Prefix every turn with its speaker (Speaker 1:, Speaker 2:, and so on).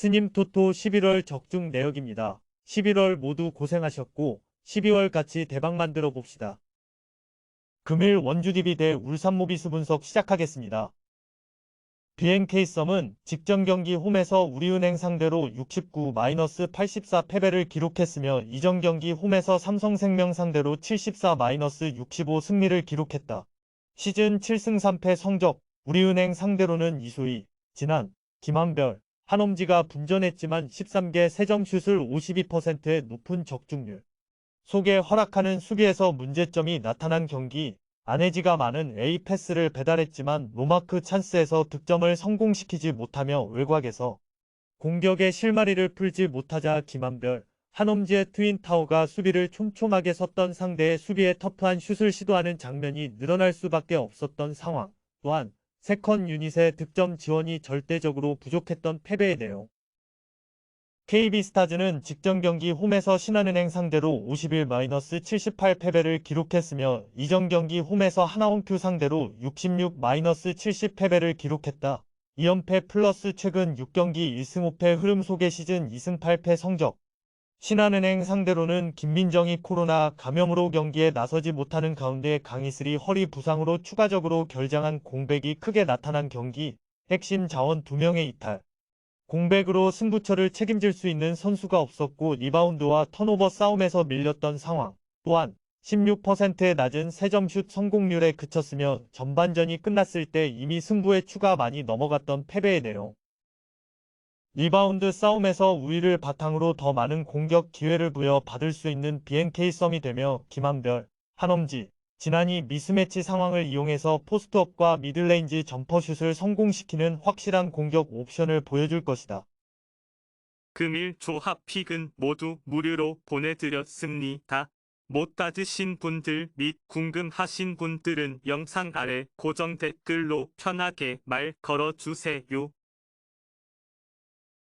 Speaker 1: 스님 토토 11월 적중 내역입니다. 11월 모두 고생하셨고 12월 같이 대박 만들어 봅시다. 금일 원주 DB 대 울산 모비스 분석 시작하겠습니다. BNK썸은 직전 경기 홈에서 우리은행 상대로 69-84 패배를 기록했으며 이전 경기 홈에서 삼성생명 상대로 74-65 승리를 기록했다. 시즌 7승 3패 성적 우리은행 상대로는 이소희, 진한, 김한별, 한엄지가 분전했지만 13개 3점 슛을 52%의 높은 적중률. 속에 허락하는 수비에서 문제점이 나타난 경기 안혜지가 많은 A 패스를 배달했지만 노마크 찬스에서 득점을 성공시키지 못하며 외곽에서 공격의 실마리를 풀지 못하자 김한별, 한엄지의 트윈타워가 수비를 촘촘하게 섰던 상대의 수비에 터프한 슛을 시도하는 장면이 늘어날 수밖에 없었던 상황. 또한 세컨 유닛의 득점 지원이 절대적으로 부족했던 패배의 내용. KB스타즈는 직전 경기 홈에서 신한은행 상대로 51-78 패배를 기록했으며 이전 경기 홈에서 하나원큐 상대로 66-70 패배를 기록했다. 2연패 플러스 최근 6경기 1승 5패 흐름 속의 시즌 2승 8패 성적. 신한은행 상대로는 김민정이 코로나 감염으로 경기에 나서지 못하는 가운데 강희슬이 허리 부상으로 추가적으로 결장한 공백이 크게 나타난 경기, 핵심 자원 2명의 이탈. 공백으로 승부처를 책임질 수 있는 선수가 없었고 리바운드와 턴오버 싸움에서 밀렸던 상황. 또한 16%의 낮은 3점 슛 성공률에 그쳤으며 전반전이 끝났을 때 이미 승부의 추가 많이 넘어갔던 패배의 내용. 리바운드 싸움에서 우위를 바탕으로 더 많은 공격 기회를 부여받을 수 있는 BNK 썸이 되며 김한별, 한엄지, 진한이 미스매치 상황을 이용해서 포스트업과 미들레인지 점퍼슛을 성공시키는 확실한 공격 옵션을 보여줄 것이다.
Speaker 2: 금일 조합 픽은 모두 무료로 보내드렸습니다. 못 받으신 분들 및 궁금하신 분들은 영상 아래 고정 댓글로 편하게 말 걸어주세요.